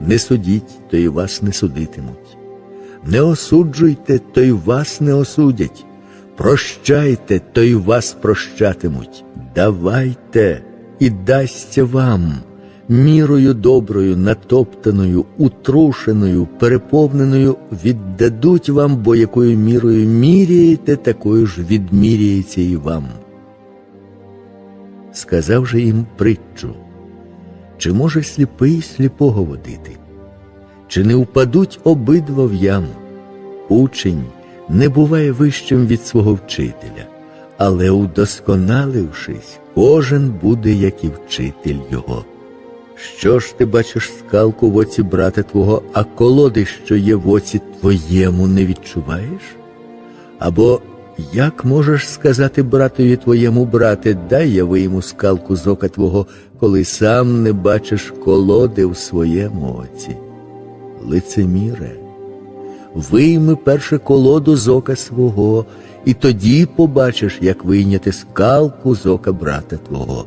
Не судіть, то й вас не судитимуть. Не осуджуйте, то й вас не осудять. Прощайте, то й вас прощатимуть. Давайте і дасться вам мірою доброю, натоптаною, утрушеною, переповненою віддадуть вам, бо якою мірою міряєте, такою ж відміряється і вам. Сказав же їм притчу, чи може сліпий сліпого водити? Чи не впадуть обидва в яму? Учень не буває вищим від свого вчителя, але удосконалившись, кожен буде, як і вчитель його. Що ж ти бачиш скалку в оці брата твого, а колоди, що є в оці твоєму, не відчуваєш? Або як можеш сказати братові твоєму, брате, дай я вийму скалку з ока твого, коли сам не бачиш колоди в своєму оці? Лицеміре, вийми перше колоду з ока свого, і тоді побачиш, як вийняти скалку з ока брата твого.